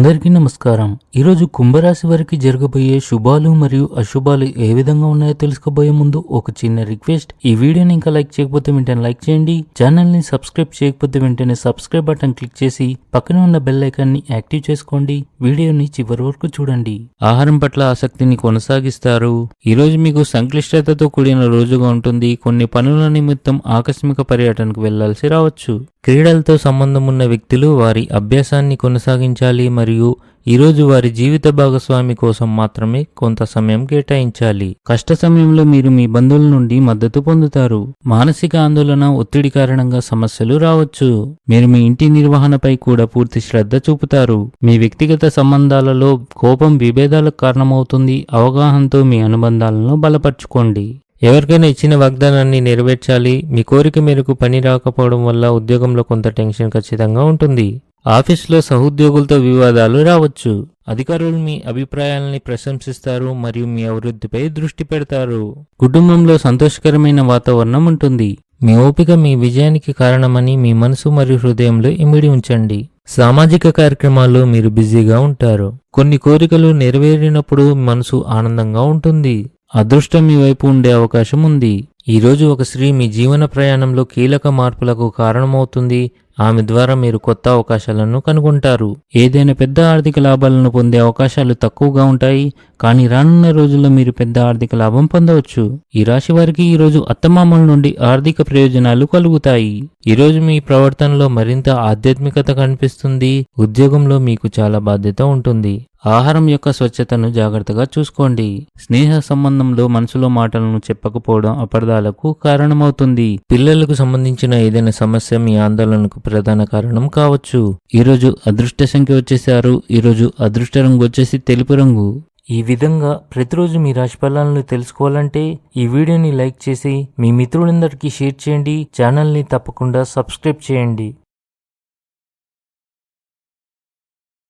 అందరికీ నమస్కారం. ఈరోజు కుంభరాశి వారికి జరగబోయే శుభాలు మరియు అశుభాలు ఏ విధంగా ఉన్నాయో తెలుసుకోబోయే ముందు ఒక చిన్న రిక్వెస్ట్. ఈ వీడియోని ఇంకా లైక్ చేయకపోతే వెంటనే లైక్ చేయండి. ఛానల్ని సబ్స్క్రైబ్ చేయకపోతే వెంటనే సబ్స్క్రైబ్ బటన్ క్లిక్ చేసి పక్కన ఉన్న బెల్ని యాక్టివ్ చేసుకోండి. వీడియోని చివరి వరకు చూడండి. ఆహారం పట్ల ఆసక్తిని కొనసాగిస్తారు. ఈ రోజు మీకు సంక్లిష్టతతో కూడిన రోజుగా ఉంటుంది. కొన్ని పనుల నిమిత్తం ఆకస్మిక పర్యటనకు వెళ్ళాల్సి రావచ్చు. క్రీడలతో సంబంధం ఉన్న వ్యక్తులు వారి అభ్యాసాన్ని కొనసాగించాలి మరియు మరియు ఈరోజు వారి జీవిత భాగస్వామి కోసం మాత్రమే కొంత సమయం కేటాయించాలి. కష్ట సమయంలో మీరు మీ బంధువుల నుండి మద్దతు పొందుతారు. మానసిక ఆందోళన ఒత్తిడి కారణంగా సమస్యలు రావచ్చు. మీరు మీ ఇంటి నిర్వహణపై కూడా పూర్తి శ్రద్ధ చూపుతారు. మీ వ్యక్తిగత సంబంధాలలో కోపం విభేదాలకు కారణమవుతుంది. అవగాహనతో మీ అనుబంధాలను బలపరుచుకోండి. ఎవరికైనా ఇచ్చిన వాగ్దానాన్ని నెరవేర్చాలి. మీ కోరిక మేరకు పని రాకపోవడం వల్ల ఉద్యోగంలో కొంత టెన్షన్ ఖచ్చితంగా ఉంటుంది. ఆఫీసులో సహోద్యోగులతో వివాదాలు రావచ్చు. అధికారులు మీ అభిప్రాయాలని ప్రశంసిస్తారు మరియు మీ అభివృద్ధిపై దృష్టి పెడతారు. కుటుంబంలో సంతోషకరమైన వాతావరణం ఉంటుంది. మీ ఓపిక మీ విజయానికి కారణమని మీ మనసు మరియు హృదయంలో ఇమిడి ఉంచండి. సామాజిక కార్యక్రమాల్లో మీరు బిజీగా ఉంటారు. కొన్ని కోరికలు నెరవేరినప్పుడు మనసు ఆనందంగా ఉంటుంది. అదృష్టం మీ వైపు ఉండే అవకాశం ఉంది. ఈరోజు ఒక స్త్రీ మీ జీవన ప్రయాణంలో కీలక మార్పులకు కారణమవుతుంది. ఆమె ద్వారా మీరు కొత్త అవకాశాలను కనుగొంటారు. ఏదైనా పెద్ద ఆర్థిక లాభాలను పొందే అవకాశాలు తక్కువగా ఉంటాయి కానీ రానున్న రోజుల్లో మీరు పెద్ద ఆర్థిక లాభం పొందవచ్చు. ఈ రాశి వారికి ఈ రోజు అత్తమామల నుండి ఆర్థిక ప్రయోజనాలు కలుగుతాయి. ఈరోజు మీ ప్రవర్తనలో మరింత ఆధ్యాత్మికత కనిపిస్తుంది ఉద్యోగంలో మీకు చాలా బాధ్యత ఉంటుంది. ఆహారం యొక్క స్వచ్ఛతను జాగ్రత్తగా చూసుకోండి. స్నేహ సంబంధంలో మనసులో మాటలను చెప్పకపోవడం అపరాధాలకు కారణమవుతుంది. పిల్లలకు సంబంధించిన ఏదైనా సమస్య మీ ఆందోళనకు ప్రధాన కారణం కావచ్చు. ఈరోజు అదృష్ట సంఖ్య వచ్చేసారు ఈరోజు అదృష్ట రంగు వచ్చేసి తెలుపు రంగు. ఈ విధంగా ప్రతిరోజు మీ రాశి ఫలాలను తెలుసుకోవాలంటే ఈ వీడియోని లైక్ చేసి మీ మిత్రులందరికీ షేర్ చేయండి. ఛానల్ని తప్పకుండా సబ్స్క్రైబ్ చేయండి.